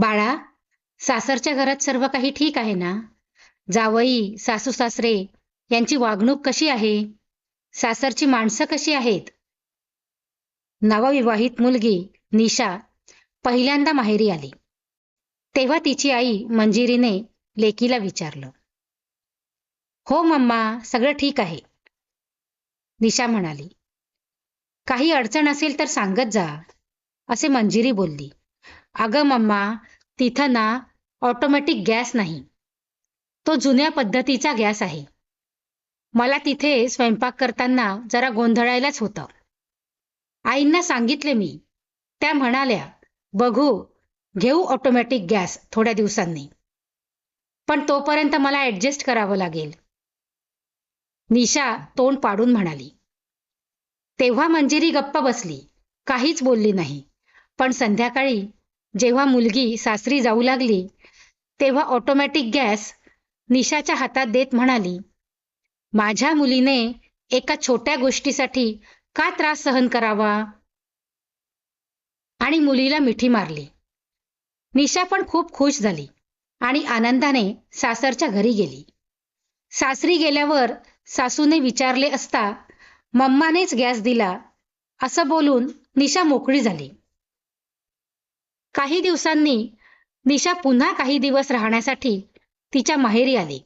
बाळा सासरच्या घरात सर्व काही ठीक आहे ना? जावई सासू सासरे यांची वागणूक कशी आहे? सासरची माणसं कशी आहेत? नवविवाहित मुलगी निशा पहिल्यांदा माहेरी आली. तेव्हा तिची आई मंजिरीने लेकीला विचारलं. हो मम्मा सगळं ठीक आहे. निशा म्हणाली. काही अडचण असेल तर सांगत जा असे मंजिरी बोलली. अगं मम्मा तिथं ना ऑटोमॅटिक गॅस नाही. तो जुन्या पद्धतीचा गॅस आहे. मला तिथे स्वयंपाक करताना जरा गोंधळायलाच होतं. आईंना सांगितले मी. त्या म्हणाल्या बघू घेऊ ऑटोमॅटिक गॅस थोड्या दिवसांनी. पण तोपर्यंत मला ऍडजस्ट करावं लागेल. निशा तोंड पाडून म्हणाली. तेव्हा मंजिरी गप्प बसली. काहीच बोलली नाही. पण संध्याकाळी जेव्हा मुलगी सासरी जाऊ लागली तेव्हा ऑटोमॅटिक गॅस निशाच्या हातात देत म्हणाली माझ्या मुलीने एका छोट्या गोष्टीसाठी का त्रास सहन करावा आणि मुलीला मिठी मारली. निशा पण खूप खुश झाली आणि आनंदाने सासरच्या घरी गेली. सासरी गेल्यावर सासूने विचारले असता मम्मानेच गॅस दिला असं बोलून निशा मोकळी झाली. काही दिवसांनी निशा पुन्हा काही दिवस राहण्यासाठी तिच्या माहेरी आली.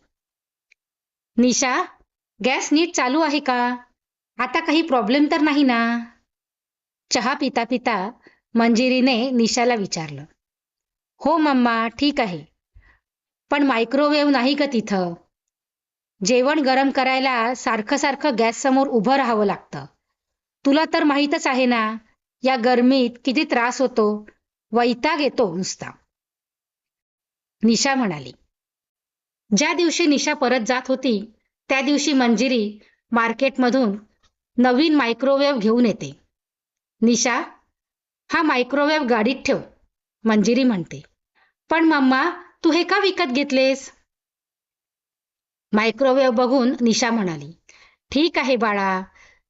निशा गॅस नीट चालू आहे का? आता काही प्रॉब्लेम तर नाही ना? चहा पिता पिता मंजिरीने निशाला विचारलं. हो मम्मा ठीक आहे. पण मायक्रोवेव्ह नाही का तिथं? जेवण गरम करायला सारखं सारखं गॅस समोर उभं राहावं लागतं. तुला तर माहीतच आहे ना या गरमीत किती त्रास होतो. वैताग येतो नुसता. निशा म्हणाली ज्या दिवशी निशा परत जात होती त्या दिवशी मंजिरी मार्केटमधून नवीन मायक्रोवेव्ह घेऊन येते. निशा हा मायक्रोवेव्ह गाडीत ठेव मंजिरी म्हणते. पण मम्मा तू हे का विकत घेतलेस? मायक्रोवेव्ह बघून निशा म्हणाली ठीक आहे बाळा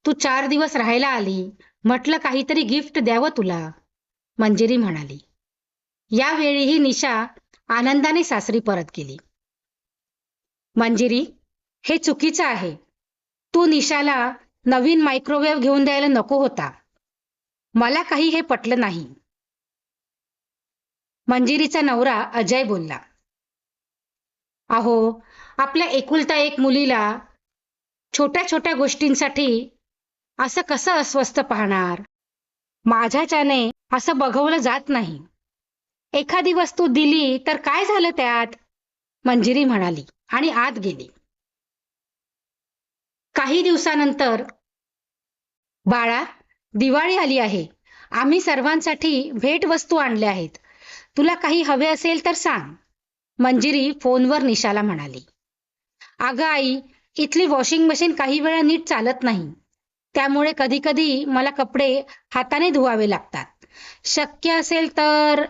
तू चार दिवस राहायला आली म्हटलं काहीतरी गिफ्ट द्यावं तुला. मंजिरी म्हणाली. यावेळीही निशा आनंदाने सासरी परत गेली. मंजिरी हे चुकीचं आहे. तू निशाला नवीन मायक्रोवेव्ह घेऊन द्यायला नको होता. मला काही हे पटलं नाही. मंजिरीचा नवरा अजय बोलला. अहो आपल्या एकुलता एक मुलीला छोट्या छोट्या गोष्टींसाठी असं कसं अस्वस्थ पाहणार? माझ्याच्याने असं बघवलं जात नाही. एखादी वस्तू दिली तर काय झालं त्यात? मंजिरी म्हणाली आणि आत गेली. काही दिवसानंतर बाळा दिवाळी आली आहे. आम्ही सर्वांसाठी भेटवस्तू आणल्या आहेत. तुला काही हवे असेल तर सांग. मंजिरी फोनवर निशाला म्हणाली. अगं आई इथली वॉशिंग मशीन काही वेळा नीट चालत नाही. त्यामुळे कधी कधी मला कपडे हाताने धुवावे लागतात. शक्य असेल तर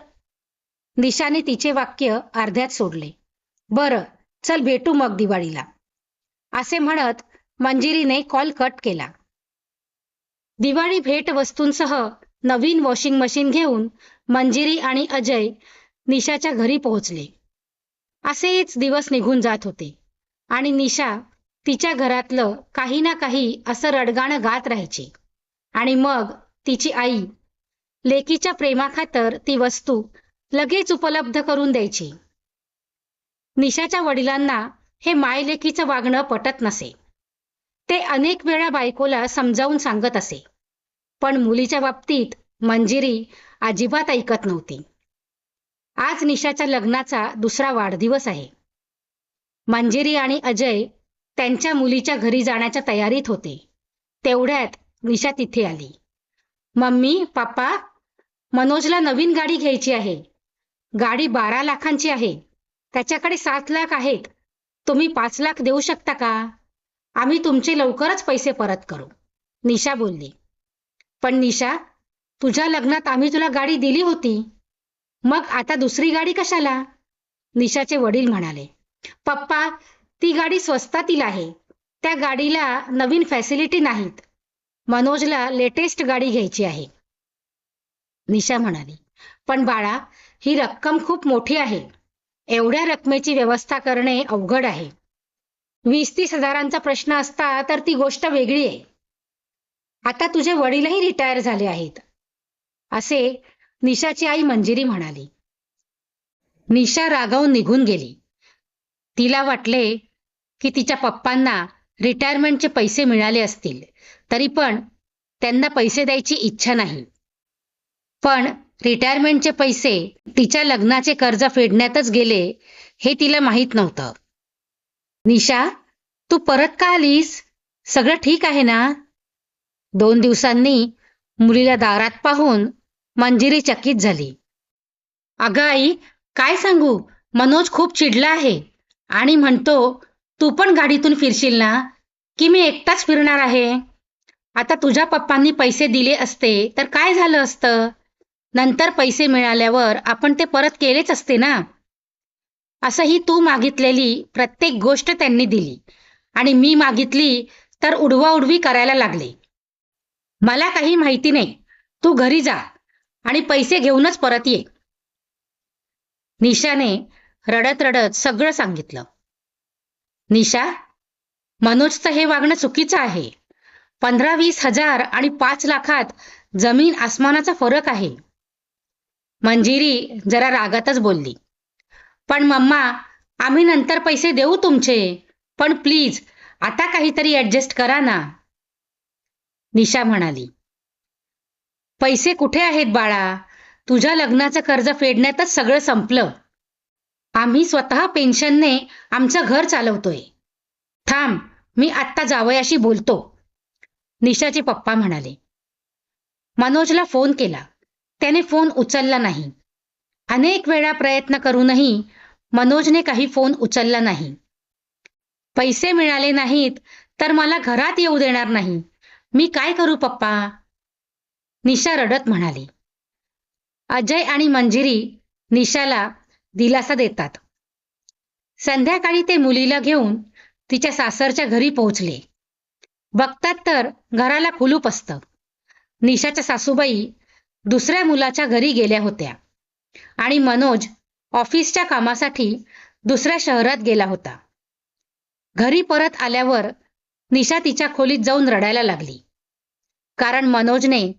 निशाने तिचे वाक्य अर्ध्यात सोडले. बरं चल भेटू मग दिवाळीला. असे म्हणत मंजिरीने कॉल कट केला. दिवाळी भेट वस्तूंसह नवीन वॉशिंग मशीन घेऊन मंजिरी आणि अजय निशाच्या घरी पोहोचले. असेच दिवस निघून जात होते आणि निशा तिच्या घरातलं काही ना काही असं रडगाणं गात राहायची आणि मग तिची आई लेकीच्या प्रेमाखातर ती वस्तू लगेच उपलब्ध करून द्यायची. निशाच्या वडिलांना हे मायलेकीचं वागणं पटत नसे. ते अनेक वेळा बायकोला समजावून सांगत असे. पण मुलीच्या बाबतीत मंजिरी अजिबात ऐकत नव्हती. आज निशाच्या लग्नाचा दुसरा वाढदिवस आहे. मंजिरी आणि अजय त्यांच्या मुलीच्या घरी जाण्याच्या तयारीत होते. तेवढ्यात निशा तिथे आली. मम्मी पप्पा मनोजला नवीन गाडी घ्यायची आहे. गाडी बारा लाखांची आहे. त्याच्याकडे सात लाख आहेत तुम्ही पाच लाख देऊ शकता का? आम्ही तुमचे लवकरच पैसे परत करू. निशा बोलली. पण निशा तुझ्या लग्नात आम्ही तुला गाडी दिली होती. मग आता दुसरी गाडी कशाला? निशाचे वडील म्हणाले. पप्पा ती गाडी स्वस्तातील आहे. त्या गाडीला नवीन फॅसिलिटी नाहीत. मनोजला लेटेस्ट गाडी घ्यायची आहे. निशा म्हणाली. पण बाळा ही रक्कम खूप मोठी आहे. एवढ्या रकमेची व्यवस्था करणे अवघड आहे. वीस तीस हजारांचा प्रश्न असता तर ती गोष्ट वेगळी आहे. आता तुझे वडीलही रिटायर झाले आहेत. असे निशाची आई मंजिरी म्हणाली. निशा रागावून निघून गेली. तिला वाटले की तिच्या पप्पांना रिटायरमेंटचे पैसे मिळाले असतील. तरी पण त्यांना पैसे द्यायची इच्छा नाही. पण रिटायरमेंटचे पैसे तिच्या लग्नाचे कर्ज फेडण्यातच गेले हे तिला माहीत नव्हतं. निशा तू परत का आलीस? सगळं ठीक आहे ना? दोन दिवसांनी मुलीला दारात पाहून मंजिरी चकित झाली. अगं आई काय सांगू? मनोज खूप चिडला आहे आणि म्हणतो तू पण गाडीतून फिरशील ना? की मी एकटाच फिरणार आहे? आता तुझ्या पप्पांनी पैसे दिले असते तर काय झालं असतं? नंतर पैसे मिळाल्यावर आपण ते परत केलेच असते ना? असंही तू मागितलेली प्रत्येक गोष्ट त्यांनी दिली. आणि मी मागितली तर उडवाउडवी करायला लागले. मला काही माहिती नाही. तू घरी जा आणि पैसे घेऊनच परत ये. निशाने रडत रडत सगळं सांगितलं. निशा मनोजचं हे वागणं चुकीचं आहे. पंधरा वीस हजार आणि पाच लाखात जमीन आसमानाचा फरक आहे. मंजिरी जरा रागातच बोलली. पण मम्मा आम्ही नंतर पैसे देऊ तुमचे पण प्लीज आता काहीतरी ॲडजस्ट करा ना. निशा म्हणाली. पैसे कुठे आहेत बाळा? तुझ्या लग्नाचं कर्ज फेडण्यातच सगळं संपलं. आम्ही स्वतः पेन्शनने आमचं घर चालवतोय. थांब मी आत्ता जावयाशी बोलतो. निशाचे पप्पा म्हणाले. मनोजला फोन केला. त्याने फोन उचलला नाही. अनेक वेळा प्रयत्न करूनही मनोजने काही फोन उचलला नाही. पैसे मिळाले नाहीत तर मला घरात येऊ देणार नाही. मी काय करू पप्पा? निशा रडत म्हणाली. अजय आणि मंजिरी निशाला दिलासा देतात. संध्याकाळी ते मुलीला घेऊन तिच्या सासरच्या घरी पोहोचले. बघतात तर घराला कुलूप असतं. निशाच्या सासूबाई दुसऱ्या मुलाच्या घरी गेल्या होत्या. आणि मनोज ऑफिसच्या कामासाठी दुसऱ्या शहरात गेला होता. घरी परत आल्यावर निशा तिच्या खोलीत जाऊन रडायला लागली. कारण मनोजने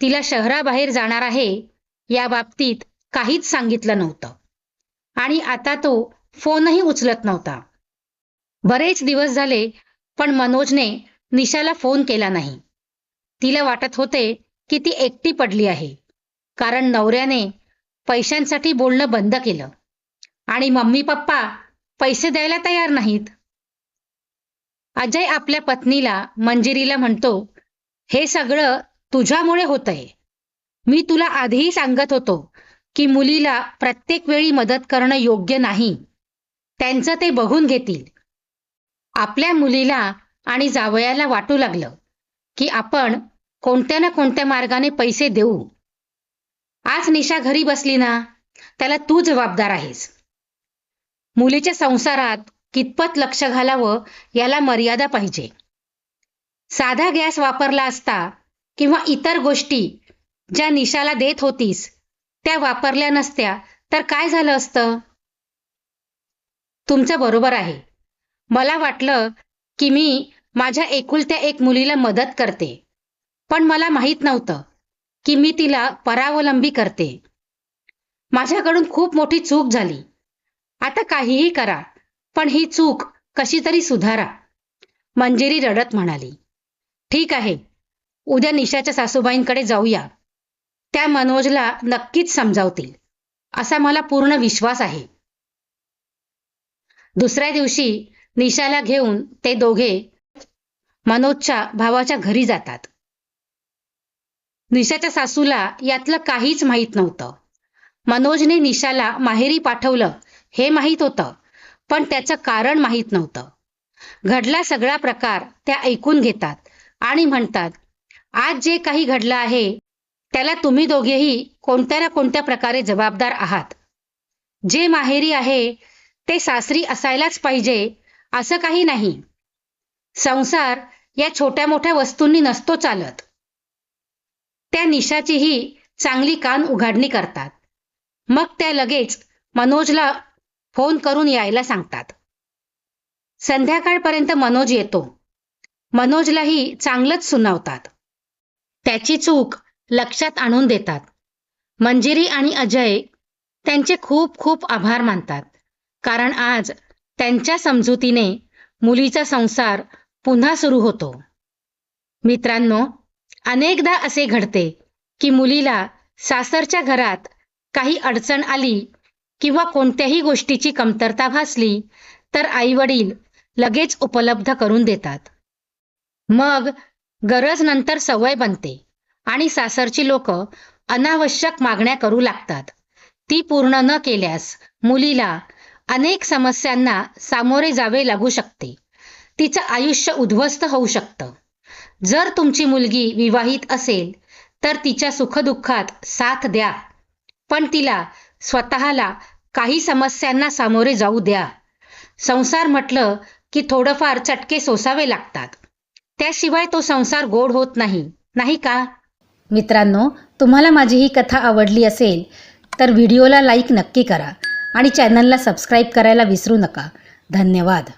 तिला शहराबाहेर जाणार आहे या बाबतीत काहीच सांगितलं नव्हतं. आणि आता तो फोनही उचलत नव्हता. बरेच दिवस झाले पण मनोजने निशाला फोन केला नाही. तिला वाटत होते की ती एकटी पडली आहे. कारण नवऱ्याने पैशांसाठी बोलणं बंद केलं. आणि मम्मी पप्पा पैसे द्यायला तयार नाहीत. अजय आपल्या पत्नीला मंजिरीला म्हणतो हे सगळं तुझ्यामुळे होतंय. मी तुला आधीही सांगत होतो की मुलीला प्रत्येक वेळी मदत करणं योग्य नाही. त्यांचं ते बघून घेतील. आपल्या मुलीला आणि जावयाला वाटू लागलं की आपण कोणत्या ना कोणत्या मार्गाने पैसे देऊ? आज निशा घरी बसली ना त्याला तू जबाबदार आहेस. मुलीच्या संसारात कितपत लक्ष घालावं याला मर्यादा पाहिजे. साधा गॅस वापरला असता किंवा इतर गोष्टी ज्या निशाला देत होतीस त्या वापरल्या नसत्या तर काय झालं असतं? तुमचं बरोबर आहे. मला वाटलं की मी माझ्या एकुलत्या एक मुलीला मदत करते. पण मला माहीत नव्हतं की मी तिला परावलंबी करते. माझ्याकडून खूप मोठी चूक झाली. आता काहीही करा पण ही चूक कशी तरी सुधारा मंजिरी रडत म्हणाली. ठीक आहे उद्या निशाच्या सासूबाईंकडे जाऊया. त्या मनोजला नक्कीच समजावतील असा मला पूर्ण विश्वास आहे. दुसऱ्या दिवशी निशाला घेऊन ते दोघे मनोजच्या भावाच्या घरी जातात. निशाच्या सासूला यातलं काहीच माहीत नव्हतं. मनोजने निशाला माहेरी पाठवलं हे माहीत होतं पण त्याचं कारण माहीत नव्हतं. घडला सगळा प्रकार त्या ऐकून घेतात आणि म्हणतात आज जे काही घडलं आहे त्याला तुम्ही दोघेही कोणत्या ना कोणत्या प्रकारे जबाबदार आहात. जे माहेरी आहे ते सासरी असायलाच पाहिजे असं काही नाही. संसार या छोट्या मोठ्या वस्तूंनी नसतो चालत. त्या निशाचीही चांगली कान उघाडणी करतात. मग त्या लगेच मनोजला फोन करून यायला सांगतात. संध्याकाळपर्यंत मनोज येतो. मनोजलाही चांगलंच सुनावतात. त्याची चूक लक्षात आणून देतात. मंजिरी आणि अजय त्यांचे खूप खूप आभार मानतात. कारण आज त्यांच्या समजुतीने मुलीचा संसार पुन्हा सुरू होतो. मित्रांनो अनेकदा असे घडते की मुलीला सासरच्या घरात काही अडचण आली किंवा कोणत्याही गोष्टीची कमतरता भासली तर आई वडील लगेच उपलब्ध करून देतात. मग गरज नंतर सवय बनते आणि सासरची लोक अनावश्यक मागण्या करू लागतात. ती पूर्ण न केल्यास मुलीला अनेक समस्यांना सामोरे जावे लागू शकते. तिचं आयुष्य उद्ध्वस्त होऊ शकतं. जर तुमची मुलगी विवाहित असेल तर तिच्या सुखदुःखात साथ द्या. पण तिला स्वतःला काही समस्यांना सामोरे जाऊ द्या. संसार म्हटलं की थोडंफार चटके सोसावे लागतात. त्याशिवाय तो संसार गोड होत नाही नाही का? मित्रांनो तुम्हाला माझी ही कथा आवडली असेल तर व्हिडिओला लाईक नक्की करा आणि चॅनलला सबस्क्राईब करायला विसरू नका. धन्यवाद.